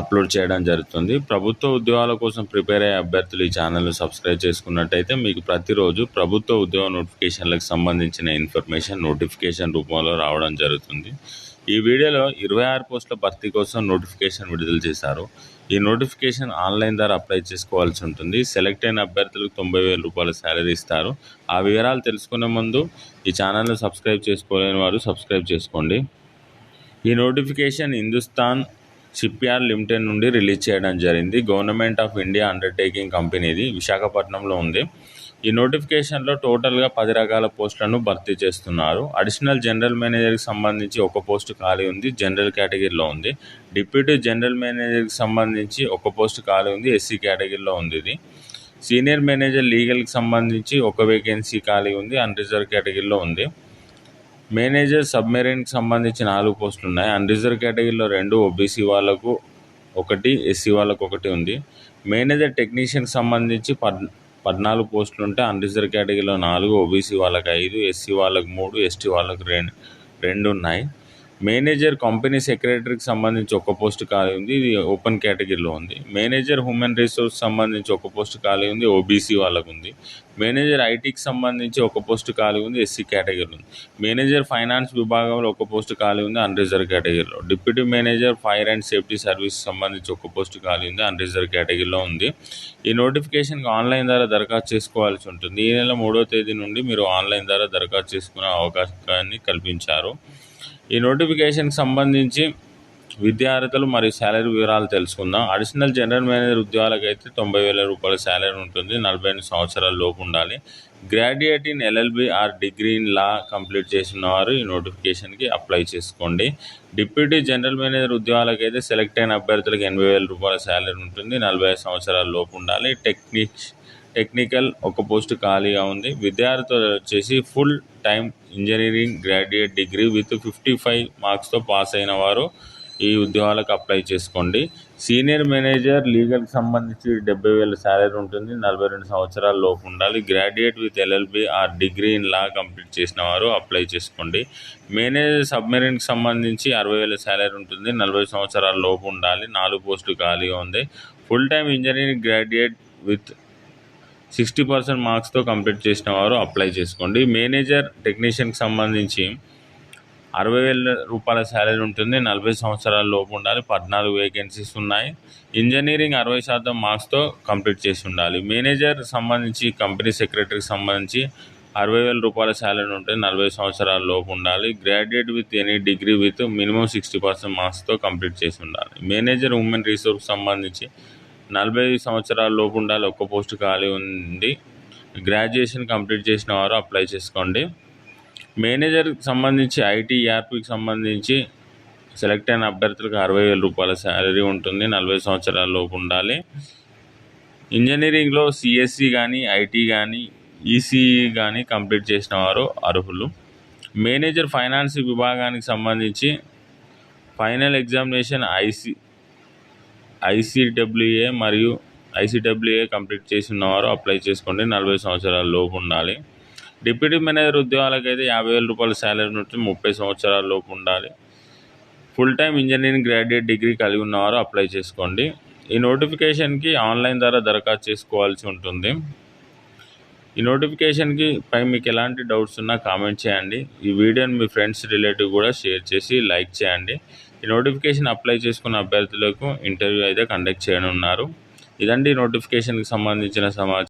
Upload చేయడం జరుగుతుంది. ప్రభుత్వ ఉద్యోగాల కోసం ప్రిపేర్ అయ్యే అభ్యర్థులు ఈ ఛానల్ను సబ్స్క్రైబ్ చేసుకున్నట్టయితే మీకు ప్రతిరోజు ప్రభుత్వ ఉద్యోగ నోటిఫికేషన్లకు సంబంధించిన ఇన్ఫర్మేషన్ నోటిఫికేషన్ రూపంలో రావడం జరుగుతుంది. ఈ వీడియోలో ఇరవై ఆరు పోస్టుల భర్తీ కోసం నోటిఫికేషన్ విడుదల చేశారు. ఈ నోటిఫికేషన్ ఆన్లైన్ ద్వారా అప్లై చేసుకోవాల్సి ఉంటుంది. సెలెక్ట్ అయిన అభ్యర్థులకు తొంభై వేల రూపాయల శాలరీ ఇస్తారు. ఆ వివరాలు తెలుసుకునే ముందు ఈ ఛానల్ను సబ్స్క్రైబ్ చేసుకోలేని వారు సబ్స్క్రైబ్ చేసుకోండి. ఈ నోటిఫికేషన్ హిందుస్థాన్ షిప్యార్డ్ లిమిటెడ్ నుండి రిలీజ్ చేయడం జరిగింది. గవర్నమెంట్ ఆఫ్ ఇండియా అండర్టేకింగ్ కంపెనీది విశాఖపట్నంలో ఉంది. ఈ నోటిఫికేషన్లో టోటల్గా పది రకాల పోస్టులను భర్తీ చేస్తున్నారు. అడిషనల్ జనరల్ మేనేజర్కి సంబంధించి ఒక పోస్టు ఖాళీ ఉంది జనరల్ కేటగిరీలో ఉంది. డిప్యూటీ జనరల్ మేనేజర్కి సంబంధించి ఒక పోస్టు ఖాళీ ఉంది ఎస్సీ కేటగిరీలో ఉంది ఇది. సీనియర్ మేనేజర్ లీగల్కి సంబంధించి ఒక వేకెన్సీ ఖాళీ ఉంది అన్రిజర్వ్ కేటగిరీలో ఉంది. మేనేజర్ సబ్మెరీన్కి సంబంధించి నాలుగు పోస్టులు ఉన్నాయి. అన్రిజర్వ్ కేటగిరీలో రెండు ఓబీసీ వాళ్ళకు ఒకటి ఎస్సీ వాళ్ళకు ఒకటి ఉంది. మేనేజర్ టెక్నీషియన్కి సంబంధించి పద్ పద్నాలుగు పోస్టులు ఉంటే అన్రిజర్వ్ కేటగిరీలో నాలుగు ఓబీసీ వాళ్ళకి ఐదు ఎస్సీ వాళ్ళకి మూడు ఎస్టీ వాళ్ళకి రెండు రెండు ఉన్నాయి. మేనేజర్ కంపెనీ సెక్రటరీకి సంబంధించి ఒక పోస్ట్ ఖాళీ ఉంది ఇది ఓపెన్ కేటగిరీలో ఉంది. మేనేజర్ హ్యూమన్ రిసోర్స్ సంబంధించి ఒక పోస్ట్ ఖాళీ ఉంది ఓబీసీ వాళ్ళకు ఉంది. మేనేజర్ ఐటీకి సంబంధించి ఒక పోస్ట్ ఖాళీ ఉంది ఎస్సీ కేటగిరీలో ఉంది. మేనేజర్ ఫైనాన్స్ విభాగంలో ఒక పోస్ట్ ఖాళీ ఉంది అన్రిజర్వ్ కేటగిరీలో. Deputy manager fire and safety service సంబంధించి ఒక పోస్ట్ ఖాళీ ఉంది అన్రిజర్వ్ కేటగిరీలో ఉంది. ఈ నోటిఫికేషన్కి ఆన్లైన్ ద్వారా దరఖాస్తు చేసుకోవాల్సి ఉంటుంది. ఈ నెల మూడో తేదీ నుండి మీరు ఆన్లైన్ ద్వారా దరఖాస్తు చేసుకునే అవకాశాన్ని కల్పించారు. ఈ నోటిఫికేషన్కి సంబంధించి విద్యార్థులు మరియు శాలరీ వివరాలు తెలుసుకుందాం. అడిషనల్ జనరల్ మేనేజర్ ఉద్యోగాలకు అయితే తొంభై వేల రూపాయల శాలరీ ఉంటుంది. నలభై ఎనిమిది సంవత్సరాల లోపు ఉండాలి. Graduate in LLB or degree in law complete చేసిన వారు ఈ నోటిఫికేషన్కి అప్లై చేసుకోండి. డిప్యూటీ జనరల్ మేనేజర్ ఉద్యోగాలకు అయితే సెలెక్ట్ అయిన అభ్యర్థులకు ఎనభై వేల రూపాయల శాలరీ ఉంటుంది. నలభై ఐదు సంవత్సరాల లోపు ఉండాలి. టెక్నిక్ టెక్నికల్ ఒక పోస్ట్ ఖాళీగా ఉంది. విద్యార్థులు వచ్చేసి full time engineering graduate degree with fifty five మార్క్స్తో pass అయిన వారు ఈ ఉద్యోగాలకు అప్లై చేసుకోండి. సీనియర్ మేనేజర్ లీగల్కి సంబంధించి డెబ్బై వేల శాలరీ ఉంటుంది. నలభై రెండు సంవత్సరాల లోపు ఉండాలి. Graduate with LLB or degree in law complete చేసిన వారు అప్లై చేసుకోండి. మేనేజర్ సబ్మెరీన్కి సంబంధించి అరవై వేల శాలరీ ఉంటుంది. నలభై సంవత్సరాల లోపు ఉండాలి. నాలుగు పోస్టులు ఖాళీగా ఉంది. Full time engineering graduate with sixty percent మార్క్స్తో complete చేసిన వారు అప్లై చేసుకోండి. మేనేజర్ టెక్నీషియన్కి సంబంధించి అరవై వేల రూపాయల శాలరీ ఉంటుంది. నలభై సంవత్సరాల లోపు ఉండాలి. పద్నాలుగు వేకెన్సీస్ ఉన్నాయి. ఇంజనీరింగ్ అరవై శాతం మార్క్స్తో కంప్లీట్ చేసి ఉండాలి. మేనేజర్ సంబంధించి కంపెనీ సెక్రటరీకి సంబంధించి అరవై వేల రూపాయల శాలరీ ఉంటుంది నలభై సంవత్సరాల లోపు ఉండాలి. Graduate with any degree with minimum sixty percent మార్క్స్తో complete చేసి ఉండాలి. మేనేజర్ ఉమెన్ రిసోర్స్ సంబంధించి నలభై సంవత్సరాల లోపు ఉండాలి ఒక్క పోస్ట్ ఖాళీ ఉంది గ్రాడ్యుయేషన్ కంప్లీట్ చేసిన వారు అప్లై చేసుకోండి. మేనేజర్కి సంబంధించి ఐటీ ఈఆర్పీకి సంబంధించి సెలెక్ట్ అయిన అభ్యర్థులకు అరవై వేల రూపాయల శాలరీ ఉంటుంది నలభై సంవత్సరాల లోపు ఉండాలి. ఇంజనీరింగ్లో సిఎస్సి కానీ ఐటీ కానీ ఈసీఈ కానీ కంప్లీట్ చేసిన వారు అర్హులు. మేనేజర్ ఫైనాన్స్ విభాగానికి సంబంధించి ఫైనల్ ఎగ్జామినేషన్ ఐసీ ఐసీడబ్ల్యూఏ మరియు ఐసీడబ్ల్యూఏ కంప్లీట్ చేసి ఉన్నవారు అప్లై చేసుకోండి. నలభై సంవత్సరాల లోపు ఉండాలి. డిప్యూటీ మేనేజర్ ఉద్యోగాలకైతే యాభై వేల రూపాయల శాలరీ నుంచి ముప్పై సంవత్సరాల లోపు ఉండాలి. Full time engineering graduate degree కలిగి ఉన్నవారు అప్లై చేసుకోండి. ఈ నోటిఫికేషన్కి ఆన్లైన్ ద్వారా దరఖాస్తు చేసుకోవాల్సి ఉంటుంది. ఈ నోటిఫికేషన్కి పై మీకు ఎలాంటి డౌట్స్ ఉన్నా కామెంట్ చేయండి. ఈ వీడియోని మీ ఫ్రెండ్స్ రిలేటివ్ కూడా షేర్ చేసి లైక్ చేయండి. ఈ నోటిఫికేషన్ అప్లై చేసుకున్న అభ్యర్థులకు ఇంటర్వ్యూ అయితే కండక్ట్ చేయనున్నారు. ఇదండి నోటిఫికేషన్కి సంబంధించిన సమాచారం.